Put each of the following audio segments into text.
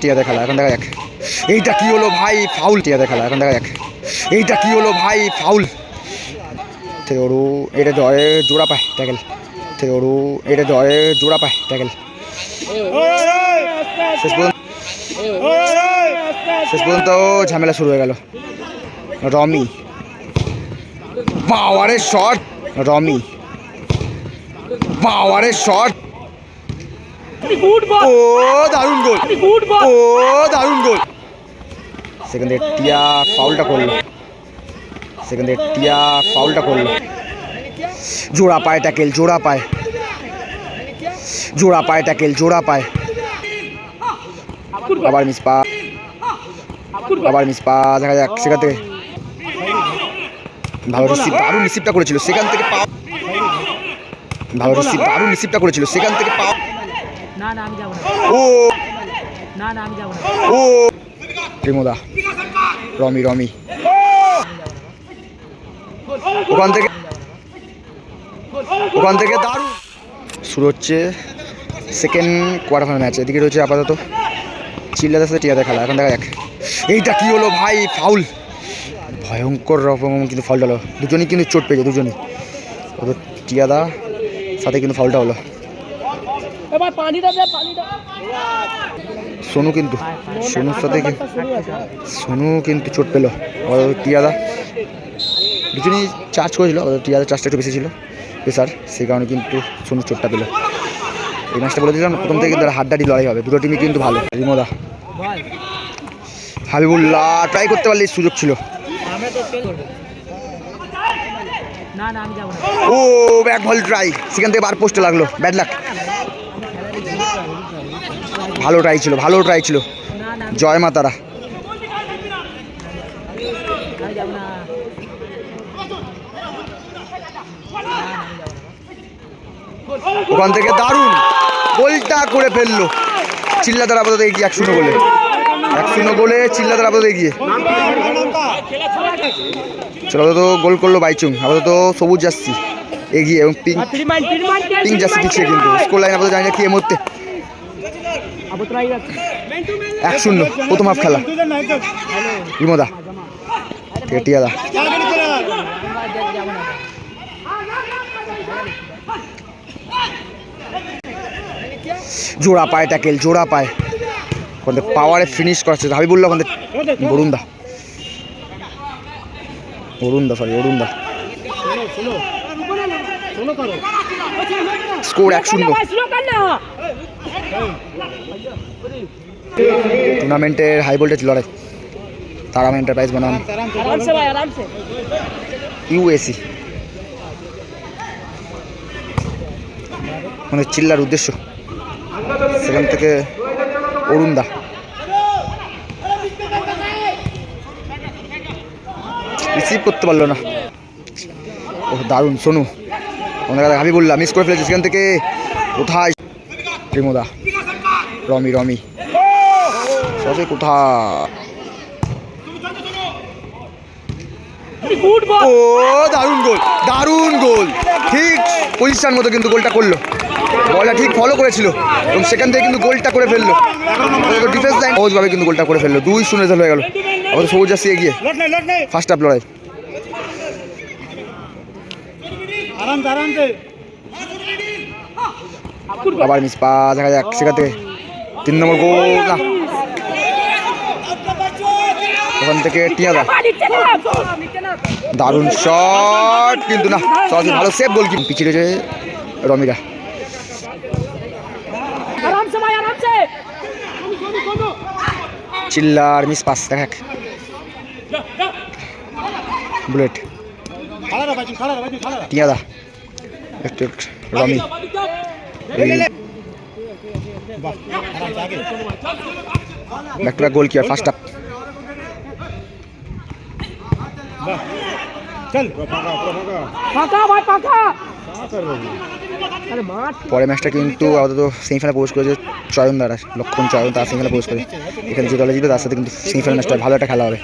টিয়া খেলা এখন দেখা যাক। এইটা কি হলো ভাই? ফাউল টিয়া খেলা এখন দেখা যাক। এইটা কি হলো ভাই? ফাউল। থেকে ওরু এটা জয়ে জোড়া পায় ট্যাকেল ওরু এটা জয়ে জোড়া পায় ট্যাকেল শেষ পর্যন্ত শেষ পর্যন্ত ঝামেলা শুরু হয়ে গেল। রমি। পাওয়ারের শট! রমি। পাওয়ারের শট! ও দারুণ গোল। ও দারুণ গোল। সেখান থেকে টিয়া ফাউলটা করল। সেখান থেকে টিয়া ফাউলটা করল। জোড়া পায় ট্যাকেল জোড়া পায়। জোড়া পায় ট্যাকেল জোড়া পায়। আবার মিস পা আবার মিস পা দেখা যাক সেখান থেকে। ভালো রিসিভ দারুণ রিসিভটা করেছিল। সেখান থেকে পা ভালো রিসিভ দারুণ রিসিভটা করেছিল। সেখান থেকে পা না না আমি যাব না। ও। না না আমি যাব না। ও। প্রেমদা রমি রমি। ওখান থেকে ওখান থেকে দারুণ। শুরু হচ্ছে সেকেন্ড কোয়ার্টার ফাইনাল ম্যাচ এদিকে রয়েছে আপাতত চিল্লাতে সাথে টিয়াতে খেলা। এখন দেখা যাক। এইটা কি হলো ভাই? ফাউল ভয়ঙ্কর রকম কিন্তু ফাউলটা হলো। দুজনই কিন্তু চোট পেয়েছে দুজনই। ওদের টিয়াদা সাথে কিন্তু ফাউলটা হলো। এবার পানি দাও পানি দাও সোনু কিন্তু, সোনুর সাথে সোনু কিন্তু চোট পেল। আবার টিয়াদা। দুজনেই চার্জ করেছিল আবার টিয়াদা চার্জটা একটু বেশি ছিল। প্রেসার সেই কারণে কিন্তু সোনু চোটটা পেল। এই ম্যাচটা বলে দিলাম, প্রথম থেকে কিন্তু হাড্ডাডি লড়াই হবে। দুটো টিমই কিন্তু ভালো। রিমোদা। হাবিবুল্লাহ ট্রাই করতে পারলে সুযোগ ছিল। ও, ব্যাট বল ট্রাই সেখান থেকে বার পোস্টে লাগল। ব্যাড লাক ভালো ট্রাই ছিল, ভালো ট্রাই ছিল। জয় যাব না ওখান থেকে দারুণ। গোলটা করে ফেলল। চিল্লাদার আপাতত এগিয়ে, এক শূন্য গোলে। এক শূন্য গোলে চিল্লাদার আপাতত এগিয়ে। চলো, আপাতত গোল করল বাইচুং। আপাতত সবুজ যাচ্ছি এগিয়ে এবং পিঙ্ক পিঙ্ক যাচ্ছি পিছিয়ে কিন্তু। স্কোর লাইন আপাতত জানি না কি এর মধ্যে আবু তো রাই যাচ্ছে এক শূন্য। প্রথম হাফ খেলা। বিমদা। ঠিক আছে টিয়াদা জোড়া পায় ট্যাকেল জোড়া পায়। ওখান পাওয়ারে ফিনিশ করাচ্ছে। হাবিবুল্লাহ ওখান বরুণদা। অরুণদা সরি অরুণদা। স্কোর এক শূন্য টুর্নামেন্টের হাই ভোল্টেজ লড়াই। তারাম এন্টারপ্রাইজ বনাম ইউএসি মানে চিল্লার উদ্দেশ্য। সেখান থেকে অরুণ দা রিসিভ করতে পারল না। ও দারুণ সোনু। কাছে হাবিবুল্লাহ মিস করে ফেলেছে। সেখান থেকে কোথায়? প্রেমদা রমি রমি। সবে কোথায়? ও, দারুণ গোল দারুণ গোল। ঠিক পজিশন মতো কিন্তু গোলটা করল। বলটা ঠিক ফলো করেছিল এবং সেখান থেকে কিন্তু গোলটা করে ফেলল। ডিফেন্স লাইন সহজভাবে কিন্তু গোলটা করে ফেলল। দুই শূন্য হয়ে গেল। আমাদের সবুজ আসি এগিয়ে। ফার্স্ট হাফ লড়াই। আবার মিস পা দেখা যাক সেখান থেকে তিন নম্বর গোল না। ওখান থেকে টিয়া দারুণ শট কিন্তু না সরাসরি ভালো সেফ গোল কিন্তু পিছিয়ে রয়েছে রমিরা। চিল্লার মিস পাস দেখ বুলেট টিয়াদা একটু রমি। একটা টু ব্যাক গোল কিয়ার ফার্স্ট আপ পরে ম্যাচটা কিন্তু আপাতত সেমিফাইনাল প্রবেশ করেছে চয়ন দ্বারা লক্ষণ চয়ন, তার সেমিফাইনাল প্রবেশ করে। এখানে যে দলে জিতবে তার সাথে কিন্তু সেমিফাইনাল ম্যাচটা ভালো একটা খেলা হবে।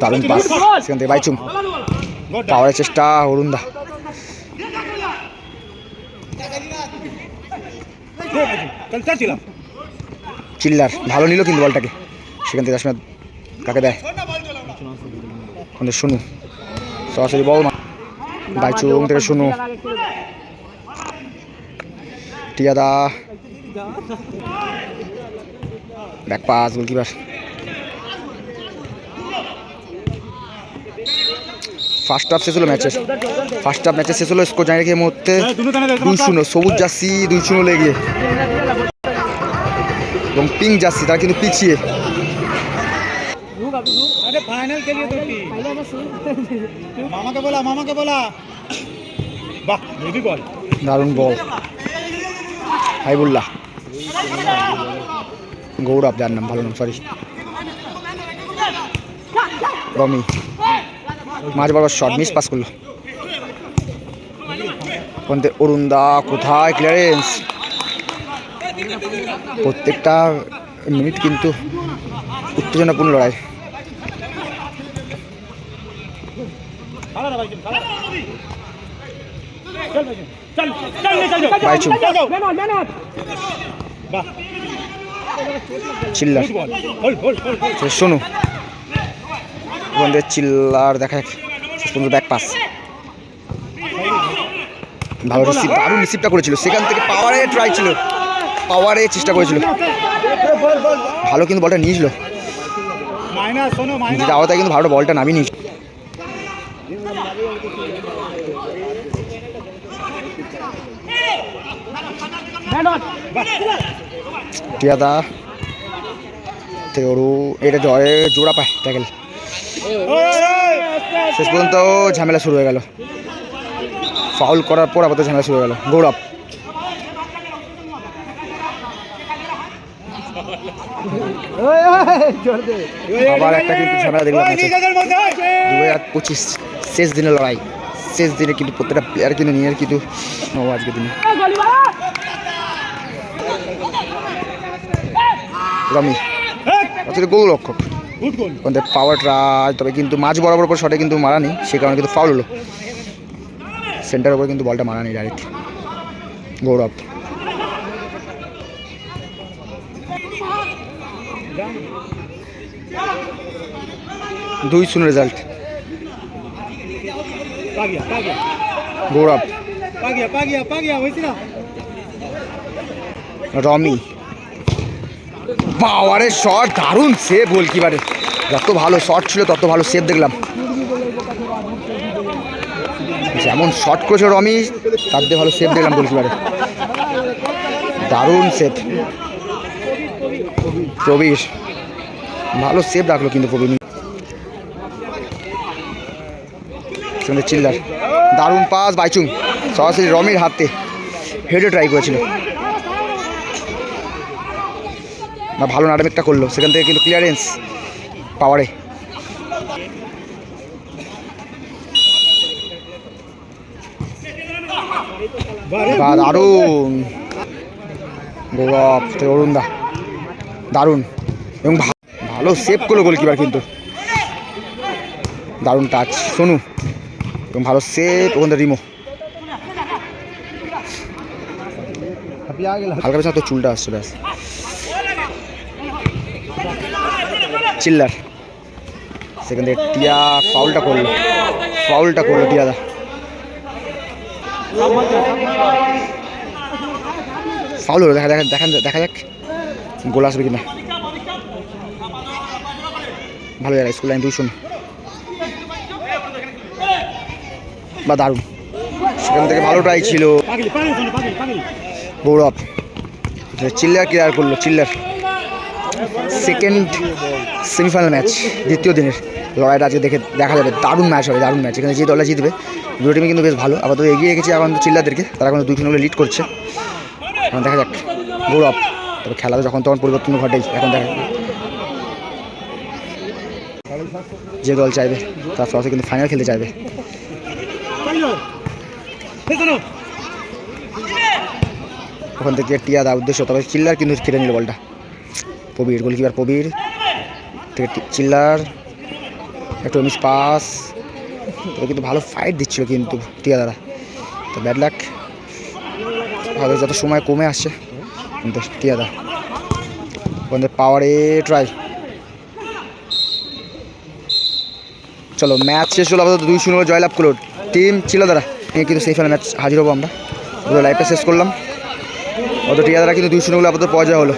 দারুণ পাস সেখান থেকে বাইচুম পাওয়ারের চেষ্টা অরুণদা। চিল্লার ভালো নিল কিন্তু বলটাকে। সেখান থেকে আসলে কাকে দেয়? শুনু সরাসরি বল না বাইচুং থেকে শুনু টিয়াদা। Back pass goalkeeper first half শেষ হলো ম্যাচের ফার্স্ট হাফ ম্যাচে শেষ হলো স্কোর জানিয়ে রেখে মুহূর্তে। দুই শূন্য, সবুজ জার্সি দুই শূন্য লেগে এবং পিঙ্ক জার্সি, তারা কিন্তু পিছিয়ে। দারুণ বল হাইবুল্লাহ গৌরব যার নাম ভালো নাম সরি রমি মাঝ বরাবর শট মিস পাস করল কোনতে অরুণদা কোথায় ক্লিয়ারেন্স প্রত্যেকটা মিনিট কিন্তু উত্তেজনাপূর্ণ লড়াই खड़ा চিল্লার। শোনো। বন্ধের চিল্লার দেখা যাক ব্যাক পাস ভালো রিসিভ দারুণ রিসিভটা করেছিল। সেখান থেকে পাওয়ারে ট্রাই ছিল। পাওয়ারে চেষ্টা করেছিল। ভালো কিন্তু বলটা নিয়েছিল। নিজের আওতায় কিন্তু ভালো বলটা নামিয়ে নিয়েছিল। Hang on. টিয়াদা থেকে ওরু এটা জয়ে জোড়া পায় ট্যাকেল। শেষ পর্যন্ত ঝামেলা শুরু হয়ে গেল। ফাউল করার পর আবার ঝামেলা শুরু হয়ে গেল। গৌরব আবার একটা কিন্তু ঝামেলা দেখলাম দু হাজার পঁচিশ শেষ দিনের লড়াই। শেষ দিনে কিন্তু প্রত্যেকটা প্লেয়ার কিন্তু নিয়ে কিন্তু আজকের দিনে। রমি অর্থাৎ আচ্ছা, গোল রক্ষক ওখান পাওয়ার ট্রাই তবে কিন্তু মাছ বরাবর উপর শটে কিন্তু মারা নেই সে কারণে কিন্তু ফাউল হলো। সেন্টার ওপরে কিন্তু বলটা মারা নেই ডাইরেক্ট গৌরব। দুই শূন্য রেজাল্ট গৌরব রমি। পাওয়ারের শট দারুণ সেভ গোলকিপারের যত ভালো শট ছিল, তত ভালো সেভ দেখলাম। যেমন শট করেছে রমি, তার দিয়ে ভালো সেভ দেখলাম গোলকিপারের দারুণ সেভ প্রবীর, ভালো সেভ রাখল কিন্তু প্রবীর। চিল্লার। দারুণ পাস বাইচুং, সরাসরি রমির হাতে। হেডে ট্রাই করেছিল। না, ভালো নাটকটা করল। সেখান থেকে কিন্তু ক্লিয়ারেন্স পাওয়ারে। বা, দারুণ। থেকে অরুণদা দারুণ। এবং ভালো সেভ করল গোলকিপার কিন্তু। দারুণ টাচ সোনু। এবং ভালো সেভ ওখান থেকে রিমো। হালকা পেছনে তো চুলটা আসছে, ব্যাস। চিল্লার। সেখান থেকে টিয়া ফাউলটা করল। ফাউলটা করল টিয়া দা ফাউল হলো দেখা দেখা দেখা দেখা যাক গোল আসবে কিনা। ভালো জায়গা স্কুল লাইন দুই শূন্য। বা দারুণ। সেখান থেকে ভালো ট্রাই ছিল। গৌরব চিল্লার ক্লিয়ার করল চিল্লার। সেকেন্ড সেমিফাইনাল ম্যাচ দ্বিতীয় দিনের লড়াইটা আজকে দেখে দেখা যাবে, দারুণ ম্যাচ হবে, দারুণ ম্যাচ এখানে যে দলটা জিতবে, দুটো টিমই কিন্তু বেশ ভালো। আপাতত এগিয়ে রেখেছে এখন তো চিল্লাদেরকে, তারা এখন দুই শূন্য লিড করছে। এখন দেখা যাক, গৌরব। তবে খেলা যখন তখন পরিবর্তন ঘটেই, এখন দেখা যে দল চাইবে, তার সরাসরি কিন্তু ফাইনাল খেলতে চাইবে। ওখান থেকে টিয়া দেওয়ার উদ্দেশ্য, তবে চিল্লার কিন্তু খেলে নিল বলটা। প্রবীর, গোলকিপার প্রবীর, থেকে চিল্লার, একটু মিস পাস। তবে কিন্তু ভালো ফাইট দিচ্ছিল কিন্তু টিয়া দাদা। তো ব্যাড লাক ভালো যত সময় কমে আসছে, কিন্তু টিয়াদা ওদের পাওয়ারে ট্রাই চলো ম্যাচ শেষ হলো আপাতত দুই শূন্য জয়লাভ করল টিম ছিল দাদা। নিয়ে কিন্তু সেই ফেলে ম্যাচ হাজির হব আমরা। লাইভটা শেষ করলাম। অত টিয়াদারা কিন্তু দুই শূন্য আপাতত পরাজয় হলো।